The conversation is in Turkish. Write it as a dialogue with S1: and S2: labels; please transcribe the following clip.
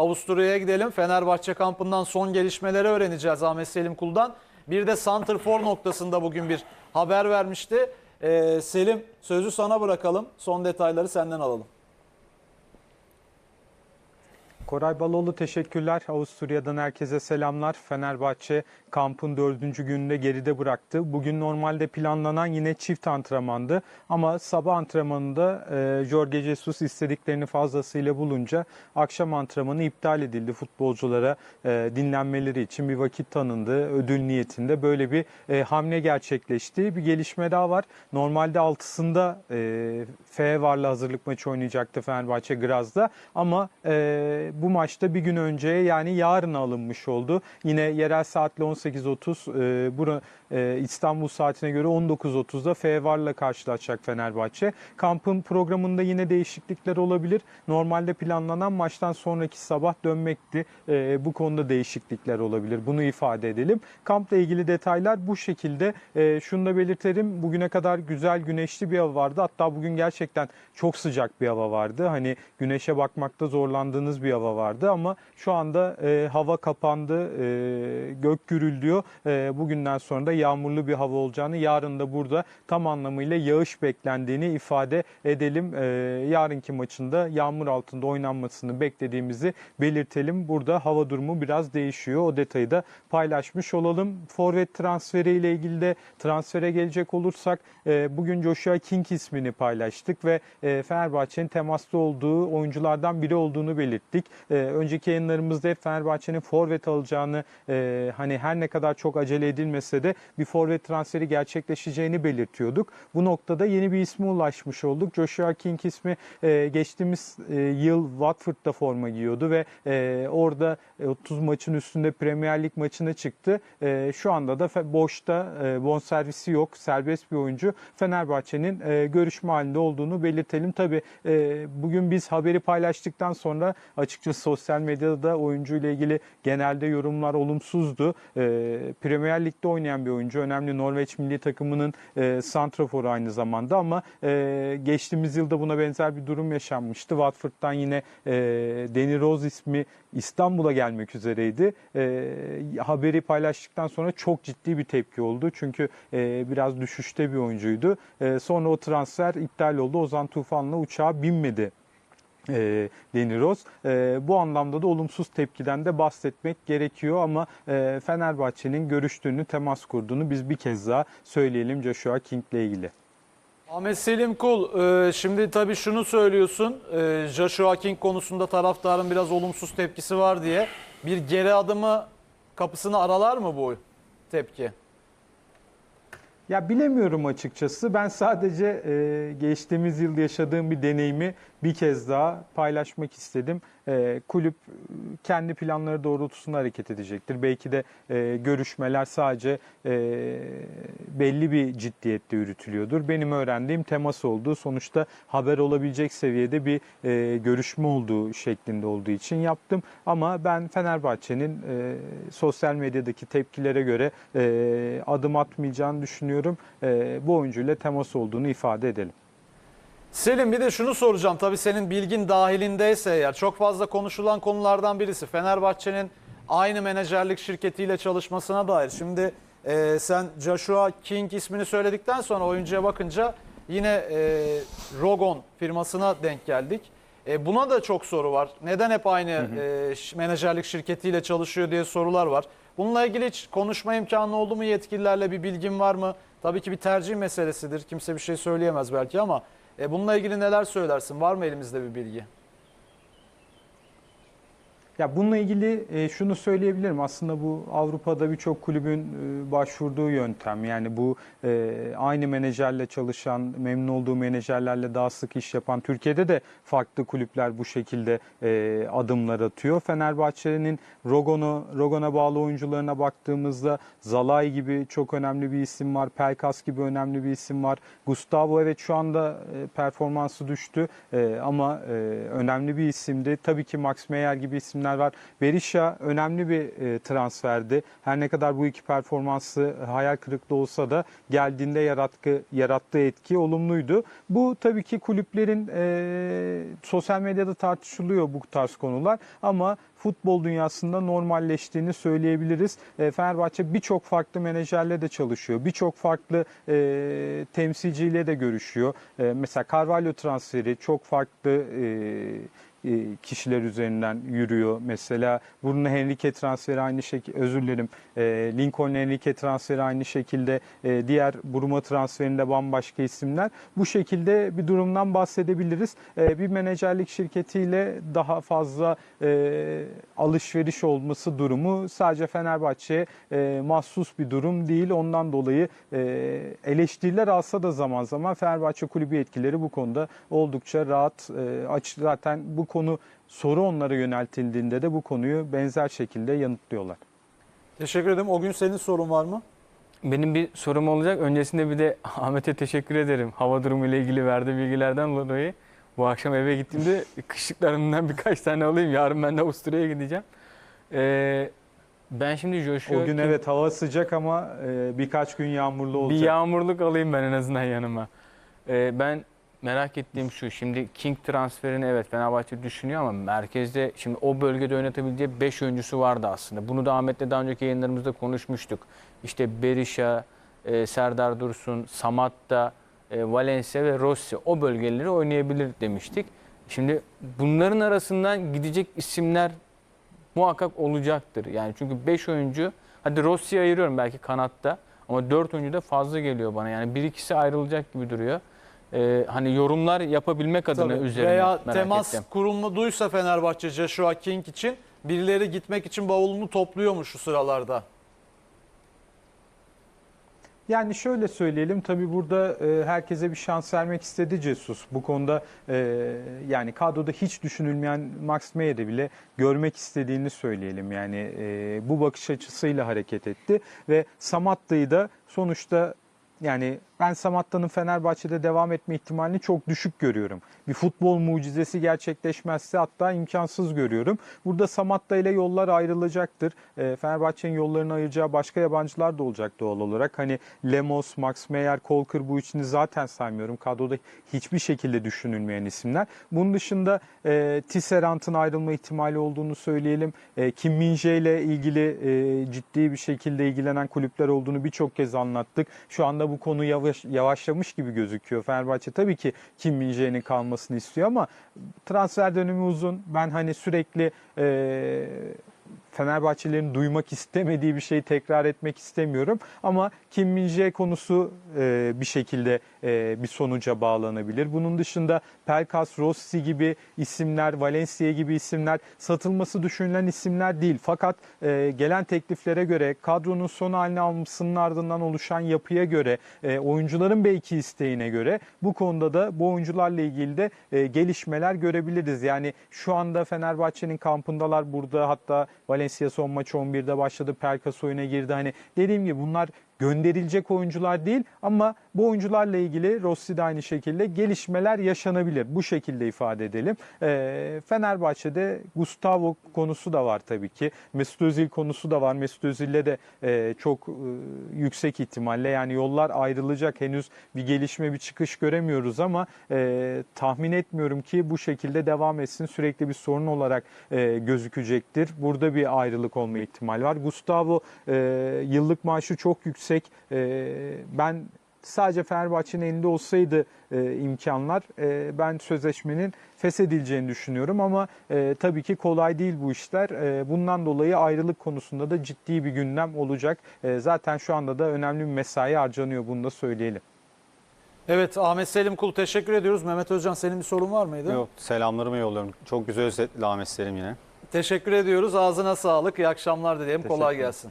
S1: Avusturya'ya gidelim. Fenerbahçe kampından son gelişmeleri öğreneceğiz Ahmet Selim Kul'dan. Bir de Santrfor noktasında bugün bir haber vermişti. Ee, Selim sözü sana bırakalım. Son detayları senden alalım.
S2: Koray Baloğlu teşekkürler. Avusturya'dan herkese selamlar. Fenerbahçe kampın dördüncü gününde geride bıraktı. Bugün normalde planlanan yine çift antrenmandı. Ama sabah antrenmanında e, Jorge Jesus istediklerini fazlasıyla bulunca akşam antrenmanı iptal edildi. Futbolculara e, dinlenmeleri için bir vakit tanındı. Ödül niyetinde böyle bir e, hamle gerçekleşti. Bir gelişme daha var. Normalde 6'sında e, F varla hazırlık maçı oynayacaktı Fenerbahçe Graz'da. Ama e, bu maçta bir gün önceye yani yarın alınmış oldu. Yine yerel saatle 18.30 e, bura, İstanbul saatine göre 19.30'da F varla karşılaşacak Fenerbahçe. Kampın programında yine değişiklikler olabilir. Normalde planlanan maçtan sonraki sabah dönmekti. E, bu konuda değişiklikler olabilir. Bunu ifade edelim. Kampla ilgili detaylar bu şekilde. E, şunu da belirtelim. Bugüne kadar güzel güneşli bir hava vardı. Hatta bugün gerçekten çok sıcak bir hava vardı. Hani güneşe bakmakta zorlandığınız bir hava vardı ama şu anda e, hava kapandı. E, gök gürülüyor. E, bugünden sonra da yağmurlu bir hava olacağını, yarın da burada tam anlamıyla yağış beklendiğini ifade edelim. E, yarınki maçında yağmur altında oynanmasını beklediğimizi belirtelim. Burada hava durumu biraz değişiyor. O detayı da paylaşmış olalım. Forvet transferi ile ilgili de transfere gelecek olursak e, bugün Joshua King ismini paylaştık ve e, Fenerbahçe'nin temaslı olduğu oyunculardan biri olduğunu belirttik. E, önceki yayınlarımızda Fenerbahçe'nin forvet alacağını e, hani her ne kadar çok acele edilmese de bir forvet transferi gerçekleşeceğini belirtiyorduk. Bu noktada yeni bir isme ulaşmış olduk. Joshua King ismi e, geçtiğimiz e, yıl Watford'da forma giyiyordu ve e, orada 30 maçın üstünde Premier Lig maçına çıktı. E, şu anda da boşta e, bonservisi yok. Serbest bir oyuncu. Fenerbahçe'nin e, görüşme halinde olduğunu belirtelim. Tabii e, bugün biz haberi paylaştıktan sonra açıkçası sosyal medyada da oyuncu ile ilgili genelde yorumlar olumsuzdu. E, Premier Lig'de oynayan bir oyuncu. Önemli Norveç milli takımının e, santraforu aynı zamanda ama e, geçtiğimiz yılda buna benzer bir durum yaşanmıştı. Watford'dan yine e, Danny Rose ismi İstanbul'a gelmek üzereydi. E, haberi paylaştıktan sonra çok ciddi bir tepki oldu. Çünkü e, biraz düşüşte bir oyuncuydu. E, sonra o transfer iptal oldu. Ozan Tufan'la uçağa binmedi e, Rose. E, bu anlamda da olumsuz tepkiden de bahsetmek gerekiyor ama e, Fenerbahçe'nin görüştüğünü, temas kurduğunu biz bir kez daha söyleyelim Joshua King ile ilgili.
S1: Ahmet Selim Kul, e, şimdi tabii şunu söylüyorsun. e, Joshua King konusunda taraftarın biraz olumsuz tepkisi var diye. Bir geri adımı kapısını aralar mı bu tepki?
S2: Ya bilemiyorum açıkçası. Ben sadece e, geçtiğimiz yıl yaşadığım bir deneyimi bir kez daha paylaşmak istedim. E, kulüp kendi planları doğrultusunda hareket edecektir. Belki de e, görüşmeler sadece e, belli bir ciddiyette yürütülüyordur. Benim öğrendiğim temas olduğu, sonuçta haber olabilecek seviyede bir e, görüşme olduğu şeklinde olduğu için yaptım. Ama ben Fenerbahçe'nin e, sosyal medyadaki tepkilere göre e, adım atmayacağını düşünüyorum. E, bu oyuncuyla temas olduğunu ifade edelim.
S1: Selim bir de şunu soracağım. Tabii senin bilgin dahilindeyse eğer çok fazla konuşulan konulardan birisi Fenerbahçe'nin aynı menajerlik şirketiyle çalışmasına dair. Şimdi e, sen Joshua King ismini söyledikten sonra oyuncuya bakınca yine e, Rogon firmasına denk geldik. E, buna da çok soru var. Neden hep aynı e, menajerlik şirketiyle çalışıyor diye sorular var. Bununla ilgili hiç konuşma imkanı oldu mu yetkililerle bir bilgin var mı? Tabii ki bir tercih meselesidir. Kimse bir şey söyleyemez belki ama e, bununla ilgili neler söylersin? Var mı elimizde bir bilgi?
S2: Ya bununla ilgili e, şunu söyleyebilirim. Aslında bu Avrupa'da birçok kulübün e, başvurduğu yöntem. Yani bu e, aynı menajerle çalışan, memnun olduğu menajerlerle daha sık iş yapan Türkiye'de de farklı kulüpler bu şekilde e, adımlar atıyor. Fenerbahçe'nin Rogon'u, Rogon'a bağlı oyuncularına baktığımızda Zalay gibi çok önemli bir isim var. Pelkas gibi önemli bir isim var. Gustavo evet şu anda e, performansı düştü e, ama e, önemli bir isimdi. Tabii ki Max Meyer gibi isimler isimler var. Berisha önemli bir e, transferdi. Her ne kadar bu iki performansı hayal kırıklığı olsa da geldiğinde yaratkı, yarattığı etki olumluydu. Bu tabii ki kulüplerin e, sosyal medyada tartışılıyor bu tarz konular ama futbol dünyasında normalleştiğini söyleyebiliriz. E, Fenerbahçe birçok farklı menajerle de çalışıyor. Birçok farklı e, temsilciyle de görüşüyor. E, mesela Carvalho transferi çok farklı e, e, kişiler üzerinden yürüyor. Mesela Bruno Henrique transferi aynı şekilde özür dilerim. E, Lincoln Henrique transferi aynı şekilde e, diğer Buruma transferinde bambaşka isimler. Bu şekilde bir durumdan bahsedebiliriz. E, bir menajerlik şirketiyle daha fazla e, alışveriş olması durumu sadece Fenerbahçe'ye e, mahsus bir durum değil. Ondan dolayı e, eleştiriler alsa da zaman zaman Fenerbahçe kulübü etkileri bu konuda oldukça rahat. E, zaten bu konu soru onlara yöneltildiğinde de bu konuyu benzer şekilde yanıtlıyorlar.
S1: Teşekkür ederim. O gün senin sorun var mı?
S3: Benim bir sorum olacak. Öncesinde bir de Ahmet'e teşekkür ederim. Hava durumu ile ilgili verdiği bilgilerden dolayı. Bu akşam eve gittiğimde kışlıklarımdan birkaç tane alayım. Yarın ben de Avusturya'ya gideceğim. Ee, ben şimdi Joshua...
S2: O gün
S3: Kim-
S2: evet hava sıcak ama e, birkaç gün yağmurlu olacak.
S3: Bir yağmurluk alayım ben en azından yanıma. Ee, ben merak ettiğim şu. Şimdi King transferini evet Fenerbahçe düşünüyor ama merkezde şimdi o bölgede oynatabileceği 5 oyuncusu vardı aslında. Bunu da Ahmet'le daha önceki yayınlarımızda konuşmuştuk. İşte Berisha, e, Serdar Dursun, Samatta, e, Valencia ve Rossi o bölgeleri oynayabilir demiştik. Şimdi bunların arasından gidecek isimler muhakkak olacaktır. Yani çünkü 5 oyuncu hadi Rossi'yi ayırıyorum belki kanatta ama 4 oyuncu da fazla geliyor bana. Yani bir ikisi ayrılacak gibi duruyor. Ee, hani yorumlar yapabilmek adına
S1: Tabii.
S3: üzerine
S1: Veya
S3: merak
S1: temas
S3: ettim.
S1: kurulmadıysa Fenerbahçe Joshua King için birileri gitmek için bavulunu topluyormuş şu sıralarda.
S2: Yani şöyle söyleyelim tabii burada e, herkese bir şans vermek istedi Jesus. Bu konuda e, yani kadroda hiç düşünülmeyen Max Meyer'i bile görmek istediğini söyleyelim. Yani e, bu bakış açısıyla hareket etti ve Samatta'yı da sonuçta yani ben Samatta'nın Fenerbahçe'de devam etme ihtimalini çok düşük görüyorum. Bir futbol mucizesi gerçekleşmezse hatta imkansız görüyorum. Burada Samatta ile yollar ayrılacaktır. E, Fenerbahçe'nin yollarını ayıracağı başka yabancılar da olacak doğal olarak. Hani Lemos, Max Meyer, Kolkır bu üçünü zaten saymıyorum. Kadroda hiçbir şekilde düşünülmeyen isimler. Bunun dışında e, Tisserant'ın ayrılma ihtimali olduğunu söyleyelim. E, Kim Min-jae ile ilgili e, ciddi bir şekilde ilgilenen kulüpler olduğunu birçok kez anlattık. Şu anda bu konu yavaş, yavaşlamış gibi gözüküyor. Fenerbahçe tabii ki Kim Min-jae'nin kalmasını istiyor ama transfer dönemi uzun. Ben hani sürekli e, Fenerbahçelerin duymak istemediği bir şeyi tekrar etmek istemiyorum. Ama Kim Min-jae konusu e, bir şekilde e, bir sonuca bağlanabilir. Bunun dışında Pelkas, Rossi gibi isimler, Valencia gibi isimler satılması düşünülen isimler değil. Fakat e, gelen tekliflere göre, kadronun son halini almasının ardından oluşan yapıya göre, e, oyuncuların belki isteğine göre bu konuda da bu oyuncularla ilgili de e, gelişmeler görebiliriz. Yani şu anda Fenerbahçe'nin kampındalar burada hatta Valencia son maç 11'de başladı. Pelkas oyuna girdi. Hani dediğim gibi bunlar gönderilecek oyuncular değil ama bu oyuncularla ilgili Rossi de aynı şekilde gelişmeler yaşanabilir. Bu şekilde ifade edelim. Ee, Fenerbahçe'de Gustavo konusu da var tabii ki. Mesut Özil konusu da var. Mesut Özil'le de e, çok e, yüksek ihtimalle yani yollar ayrılacak. Henüz bir gelişme bir çıkış göremiyoruz ama e, tahmin etmiyorum ki bu şekilde devam etsin. Sürekli bir sorun olarak e, gözükecektir. Burada bir ayrılık olma ihtimal var. Gustavo e, yıllık maaşı çok yüksek. E, ben sadece Fenerbahçe'nin elinde olsaydı e, imkanlar e, ben sözleşmenin feshedileceğini düşünüyorum ama e, tabii ki kolay değil bu işler. E, bundan dolayı ayrılık konusunda da ciddi bir gündem olacak. E, zaten şu anda da önemli bir mesai harcanıyor bunu da söyleyelim.
S1: Evet Ahmet Selim Kul teşekkür ediyoruz. Mehmet Özcan senin bir sorun var mıydı?
S4: Yok selamlarımı yolluyorum. Çok güzel özetledi Ahmet Selim yine.
S1: Teşekkür ediyoruz. Ağzına sağlık. İyi akşamlar dileyelim. Kolay gelsin.